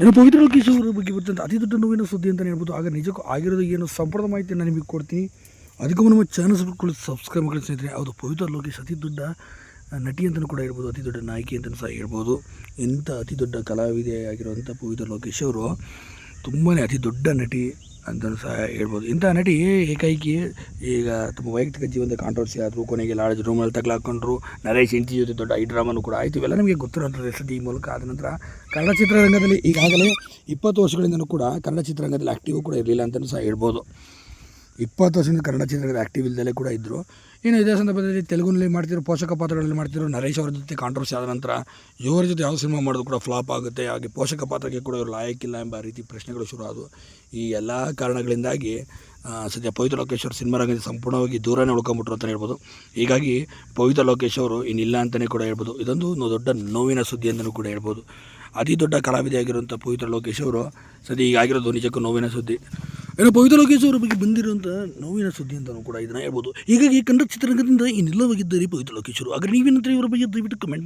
ಏನೋ ಪವಿತ್ರ ಲೋಕೇಶ್ ಅವರ ಬಗ್ಗೆ ಬರ್ತಂಥ ಅತಿ ದೊಡ್ಡ ನೋವಿನ ಸುದ್ದಿ ಅಂತಲೇ ಹೇಳ್ಬೋದು. ಆಗ ನಿಜಕ್ಕೂ ಆಗಿರೋದು ಏನು? ಸಂಪೂರ್ಣ ಮಾಹಿತಿಯನ್ನು ನಾನು ನಿಮಗೆ ಕೊಡ್ತೀನಿ. ಅದಕ್ಕೂ ನಮ್ಮ ಚಾನಲ್ ಸಬ್ಸ್ಕ್ರೈಬ್ ಮಾಡಿ ಸ್ನೇಹಿತರೆ. ಅದು ಪವಿತ್ರ ಲೋಕೇಶ್ ಅತಿ ದೊಡ್ಡ ನಟಿ ಅಂತಲೂ ಕೂಡ ಇರ್ಬೋದು ಅತಿ ದೊಡ್ಡ ನಾಯಕಿ ಅಂತಲೂ ಸಹ ಹೇಳ್ಬೋದು. ಇಂಥ ಅತಿ ದೊಡ್ಡ ಕಲಾವಿದೆಯಾಗಿರುವಂಥ ಪವಿತ್ರ ಲೋಕೇಶ್ ಅವರು ತುಂಬಾ ಅತಿ ದೊಡ್ಡ ನಟಿ. ಅಂತಲೂ ಸಹ ಹೇಳ್ಬೋದು. ಇಂಥ ನಟಿ ಏಕೈಕಿ, ಈಗ ತುಂಬ ವೈಯಕ್ತಿಕ ಜೀವನದ ಕಾಂಟ್ರವರ್ಸಿ ಆದರೂ, ಕೊನೆಗೆ ಲಾಡ್ಜ್ ರೂಮಲ್ಲಿ ತಗ್ಲಾಕೊಂಡ್ರು, ನರೇಶ್ ಇಂಟಿ ಜೊತೆ ದೊಡ್ಡ ಐ ಡ್ರಾಮನು ಕೂಡ ಆಯಿತು. ಇವೆಲ್ಲ ನಿಮಗೆ ಗೊತ್ತಿರೋಂಥದ್ದು ಸದ್ಯ ಈ ಮೂಲಕ. ಆದ ನಂತರ ಕನ್ನಡ ಚಿತ್ರರಂಗದಲ್ಲಿ ಈಗಾಗಲೇ ಇಪ್ಪತ್ತು ವರ್ಷಗಳಿಂದಲೂ ಕೂಡ ಕನ್ನಡ ಚಿತ್ರರಂಗದಲ್ಲಿ ಆ್ಯಕ್ಟಿವ್ ಕೂಡ ಇರಲಿಲ್ಲ ಅಂತಲೂ ಸಹ ಹೇಳ್ಬೋದು. ಇಪ್ಪತ್ತು ವರ್ಷದಿಂದ ಕನ್ನಡ ಚಿತ್ರದಲ್ಲಿ ಆ್ಯಕ್ಟಿವ್ ಇಲ್ದಲೇ ಕೂಡ ಇದ್ದರು ಇನ್ನು ಇದೇ ಸಂದರ್ಭದಲ್ಲಿ ತೆಲುಗುನಲ್ಲಿ ಮಾಡ್ತಿರೋ ಪೋಷಕ ಪಾತ್ರಗಳಲ್ಲಿ ಮಾಡ್ತಿರೋ ನರೇಶ್ ಅವರ ಜೊತೆ ಕಾಂಟ್ರವರ್ಸಿ ಆದ ನಂತರ ಇವರ ಜೊತೆ ಯಾವ ಸಿನಿಮಾ ಮಾಡೋದು ಕೂಡ ಫ್ಲಾಪ್ ಆಗುತ್ತೆ. ಹಾಗೆ ಪೋಷಕ ಪಾತ್ರಕ್ಕೆ ಕೂಡ ಇವರು ಲಾಯಕ್ಕಿಲ್ಲ ಎಂಬ ರೀತಿ ಪ್ರಶ್ನೆಗಳು ಶುರು ಆದವು. ಈ ಎಲ್ಲ ಕಾರಣಗಳಿಂದಾಗಿ ಸದ್ಯ ಪವಿತ್ರ ಲೋಕೇಶ್ ಅವರು ಸಿನಿಮಾ ರಂಗದಿಂದ ಸಂಪೂರ್ಣವಾಗಿ ದೂರನೇ ಉಳ್ಕೊಂಬಿಟ್ರು ಅಂತಲೇ ಹೇಳ್ಬೋದು. ಹೀಗಾಗಿ ಪವಿತ್ರ ಲೋಕೇಶ್ ಅವರು ಇನ್ನಿಲ್ಲ ಅಂತಲೇ ಕೂಡ ಹೇಳ್ಬೋದು. ಇದೊಂದು ದೊಡ್ಡ ನೋವಿನ ಸುದ್ದಿ ಅಂತಲೂ ಕೂಡ ಹೇಳ್ಬೋದು. ಅತಿ ದೊಡ್ಡ ಕಲಾವಿದೆಯಾಗಿರುವಂಥ ಪವಿತ್ರ ಲೋಕೇಶ್ ಅವರು ಸದ್ಯ ಈಗ ಆಗಿರೋದು ನಿಜಕ್ಕೂ ನೋವಿನ ಸುದ್ದಿ. ಏನೋ ಪವಿತ್ರ ಲೋಕೇಶ್ ಅವರ ಬಗ್ಗೆ ಬಂದಿರುವಂಥ ನೋವಿನ ಸುದ್ದಿ ಅಂತಲೂ ಕೂಡ ಇದನ್ನ ಹೇಳ್ಬೋದು. ಹೀಗಾಗಿ ಕನ್ನಡ ಚಿತ್ರರಂಗದಿಂದ ಇನ್ನಿಲ್ಲವಾಗಿದ್ದಾರೆ ಪವಿತ್ರ ಲೋಕೇಶ್ವರು ಆದರೆ ನೀವೇನಂದ್ರೆ ಇವರ ಬಗ್ಗೆ ದಯವಿಟ್ಟು ಕಮೆಂಟ್